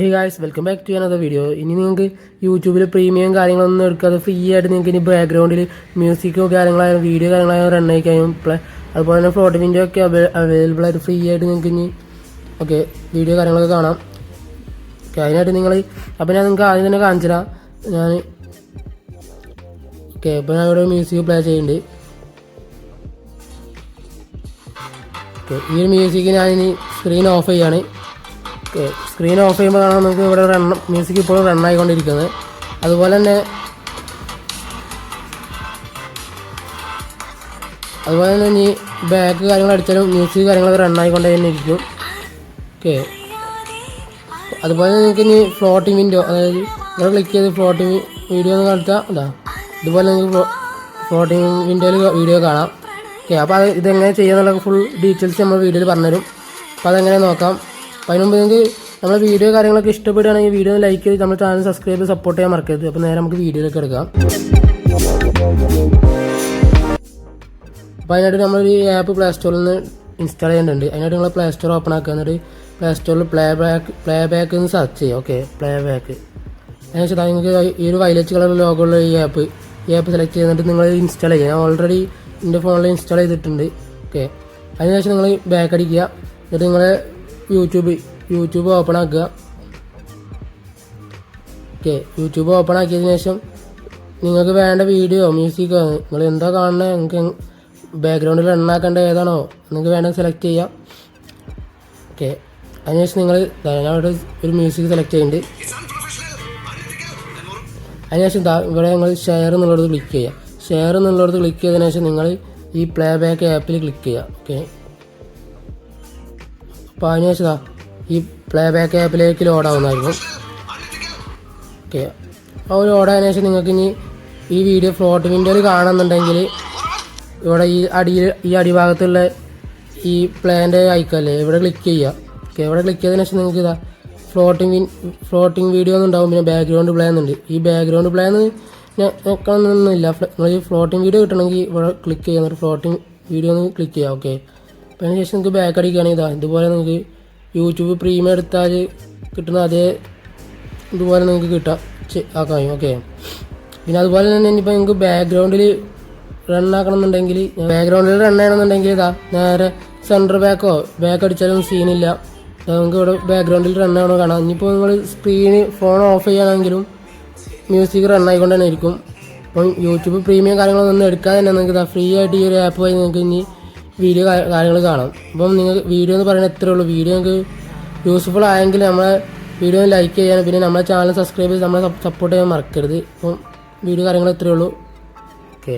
Hey guys welcome back to another video ഇനി നിങ്ങൾക്ക് യൂട്യൂബിൽ പ്രീമിയം കാര്യങ്ങളൊന്നും എടുക്കാതെ ഫ്രീ ആയിട്ട് നിങ്ങൾക്ക് ഇനി ബാക്ക്ഗ്രൗണ്ടിൽ മ്യൂസിക്കോ കാര്യങ്ങളായാലും വീഡിയോ കാര്യങ്ങളായാലും റൺ പ്ലേ അതുപോലെ തന്നെ ഫോട്ടോ വിൻഡോ ഒക്കെ അവൈലബിൾ ആയിട്ട് ഫ്രീ ആയിട്ട് നിങ്ങൾക്ക് ഇനി ഓക്കെ വീഡിയോ കാര്യങ്ങളൊക്കെ കാണാം. ഓക്കെ അതിനായിട്ട് നിങ്ങൾ അപ്പോൾ ഞാൻ നിങ്ങൾക്ക് ആദ്യം തന്നെ കാണിച്ചു തരാം ഞാൻ ഓക്കെ ഇപ്പോൾ ഞാൻ ഇവിടെ മ്യൂസിക് പ്ലേ ചെയ്യുന്നുണ്ട്. ഓക്കെ ഈ മ്യൂസിക് ഞാനിനി സ്ക്രീൻ ഓഫ് ചെയ്യാണ്. ഓക്കെ സ്ക്രീൻ ഓഫ് ചെയ്യുമ്പോൾ കാണാം നമുക്ക് ഇവിടെ റൺ മ്യൂസിക് ഇപ്പോഴും റൺ ആയിക്കൊണ്ടിരിക്കുന്നത്. അതുപോലെ തന്നെ അതുപോലെ തന്നെ ഇനി ബാക്ക് കാര്യങ്ങൾ അടിച്ചാലും മ്യൂസിക് കാര്യങ്ങളൊക്കെ റൺ ആയിക്കൊണ്ടേ തന്നെ ഇരിക്കും. ഓക്കെ അതുപോലെ നിങ്ങൾക്ക് ഇനി ഫ്ലോട്ടിംഗ് വിൻഡോ അതായത് നിങ്ങൾ ക്ലിക്ക് ചെയ്ത് ഫ്ലോട്ടിംഗ് വീഡിയോ എന്ന് കാണിച്ചാൽ ഇതാ. ഇതുപോലെ നിങ്ങൾക്ക് ഫ്ലോട്ടിംഗ് വിൻഡോയിൽ വീഡിയോ കാണാം. ഓക്കെ അപ്പോൾ അത് ഇതെങ്ങനെ ചെയ്യാന്നുള്ള ഫുൾ ഡീറ്റെയിൽസ് നമ്മൾ വീഡിയോയിൽ പറഞ്ഞുതരും. അപ്പോൾ അതെങ്ങനെ നോക്കാം? അതിന് മുമ്പ് നിങ്ങൾക്ക് നമ്മുടെ വീഡിയോ കാര്യങ്ങളൊക്കെ ഇഷ്ടപ്പെടുകയാണെങ്കിൽ വീഡിയോ ലൈക്ക് ചെയ്ത് നമ്മുടെ ചാനൽ സബ്സ്ക്രൈബ് സപ്പോർട്ട് ചെയ്യാൻ മറക്കരുത്. അപ്പോൾ നേരെ നമുക്ക് വീഡിയോയിലേക്ക് എടുക്കാം. അപ്പോൾ അതിനായിട്ട് ഈ ആപ്പ് പ്ലേ സ്റ്റോറിൽ നിന്ന് ഇൻസ്റ്റാൾ ചെയ്യേണ്ടതുണ്ട്. അതിനായിട്ട് നിങ്ങൾ പ്ലേ സ്റ്റോർ ഓപ്പൺ ആക്കുക. എന്നിട്ട് പ്ലേ സ്റ്റോറിൽ പ്ലേ ബാക്ക് പ്ലേ ബാക്ക് എന്ന് സെർച്ച് ചെയ്യുക ഓക്കെ പ്ലേ ബാക്ക് അതിനുശേഷം നിങ്ങൾക്ക് ഈ ഒരു വയലറ്റ് കളർ ലോഗോ ഉള്ള ഈ ആപ്പ് ഈ ആപ്പ് സെലക്ട് ചെയ്തിട്ട് നിങ്ങൾ ഇൻസ്റ്റാൾ ചെയ്യുക. ഞാൻ ഓൾറെഡി എന്റെ ഫോണിൽ ഇൻസ്റ്റാൾ ചെയ്തിട്ടുണ്ട്. ഓക്കെ അതിനുശേഷം നിങ്ങൾ ബാക്ക് അടിക്കുക. എന്നിട്ട് നിങ്ങൾ യൂട്യൂബ് യൂട്യൂബ് ഓപ്പൺ ആക്കുക. ഓക്കെ യൂട്യൂബ് ഓപ്പൺ ആക്കിയതിന് ശേഷം നിങ്ങൾക്ക് വേണ്ട വീഡിയോ മ്യൂസിക്കോ നിങ്ങൾ എന്താ കാണുന്നത് നിങ്ങൾക്ക് ബാക്ക്ഗ്രൗണ്ടിൽ റണ്ണാക്കേണ്ട ഏതാണോ നിങ്ങൾക്ക് വേണമെങ്കിൽ സെലക്ട് ചെയ്യാം. ഓക്കെ അതിനുശേഷം നിങ്ങൾ ഞാൻ ഒരു മ്യൂസിക് സെലക്ട് ചെയ്യുന്നുണ്ട് അതിനുശേഷം ഇവിടെ നിങ്ങൾ ഷെയർ എന്നുള്ളത് ക്ലിക്ക് ചെയ്യുക ഷെയർ എന്നുള്ളത് ക്ലിക്ക് ചെയ്തതിനു ശേഷം നിങ്ങൾ ഈ പ്ലേ ബാക്ക് ആപ്പിൽ ക്ലിക്ക് ചെയ്യുക ഓക്കെ അപ്പോൾ അതിനുശേഷം ഈ പ്ലേ ബാക്ക് ആപ്പിലേക്ക് ലോഡ് ആവുന്നതായിരിക്കും ഓക്കെ ആ ഒരു ലോഡ് ആയതിനു ശേഷം നിങ്ങൾക്ക് ഇനി ഈ വീഡിയോ ഫ്ലോട്ട് വിൻഡോയിൽ കാണുന്നുണ്ടെങ്കിൽ ഇവിടെ ഈ അടിയിൽ ഈ അടിഭാഗത്തുള്ള ഈ പ്ലേന്റെ ഐക്കല്ലേ ഇവിടെ ക്ലിക്ക് ചെയ്യുക. ഓക്കെ ഇവിടെ ക്ലിക്ക് ചെയ്തതിനു ശേഷം നിങ്ങൾക്ക് ഇതാ ഫ്ലോട്ടിംഗ് ഫ്ലോട്ടിംഗ് വീഡിയോ ഉണ്ടാവും. പിന്നെ ബാക്ക്ഗ്രൗണ്ട് പ്ലേ എന്നുണ്ട് ഈ ബാക്ക്ഗ്രൗണ്ട് പ്ലേ എന്ന് നോക്കണമെന്നൊന്നുമില്ല നിങ്ങൾ ഈ ഫ്ലോട്ടിംഗ് വീഡിയോ കിട്ടണമെങ്കിൽ ഇവിടെ ക്ലിക്ക് ചെയ്യാം ഫ്ലോട്ടിംഗ് വീഡിയോ ഒന്ന് ക്ലിക്ക് ചെയ്യാം. ഓക്കെ അപ്പോൾ അതിന് ശേഷം നിങ്ങൾക്ക് ബാക്ക് അടിക്കുകയാണെങ്കിൽ ഇതാ ഇതുപോലെ നിങ്ങൾക്ക് യൂട്യൂബ് പ്രീമിയം എടുത്താൽ കിട്ടുന്ന അതേ ഇതുപോലെ നിങ്ങൾക്ക് കിട്ടാം. ആ കഴിയും ഓക്കെ പിന്നെ അതുപോലെ തന്നെ ഇനിയിപ്പോൾ നിങ്ങൾക്ക് ബാക്ക്ഗ്രൗണ്ടിൽ റൺ ആക്കണമെന്നുണ്ടെങ്കിൽ ബാക്ക്ഗ്രൗണ്ടിൽ റൺ ചെയ്യണമെന്നുണ്ടെങ്കിൽ ഇതാ നേരെ സെന്റർ ബാക്കോ ബാക്ക് അടിച്ചാലും സീനില്ല നിങ്ങൾക്ക് ഇവിടെ ബാക്ക്ഗ്രൗണ്ടിൽ റൺ ആണോ കാണാം. ഇനിയിപ്പോൾ നിങ്ങൾ സ്ക്രീന് ഫോൺ ഓഫ് ചെയ്യുകയാണെങ്കിലും മ്യൂസിക് റൺ ആയിക്കൊണ്ട് തന്നെ ഇരിക്കും. അപ്പം യൂട്യൂബ് പ്രീമിയം കാര്യങ്ങളൊന്നും എടുക്കാതെ തന്നെ നിങ്ങൾക്ക് ഇതാ ഫ്രീ ആയിട്ട് ഈ ഒരു ആപ്പ് വഴി നിങ്ങൾക്ക് ഇനി വീഡിയോ കാര്യങ്ങൾ കാണാം. അപ്പം നിങ്ങൾ വീഡിയോ എന്ന് പറയുന്നത് എത്രയേ ഉള്ളൂ. വീഡിയോ നിങ്ങൾക്ക് യൂസ്ഫുൾ ആയെങ്കിൽ നമ്മളെ വീഡിയോ ലൈക്ക് ചെയ്യാനും പിന്നെ നമ്മളെ ചാനൽ സബ്സ്ക്രൈബ് ചെയ്ത് നമ്മളെ സപ്പോർട്ട് ചെയ്യാൻ മറക്കരുത്. അപ്പം വീഡിയോ കാര്യങ്ങൾ എത്രയേ ഉള്ളൂ. ഓക്കെ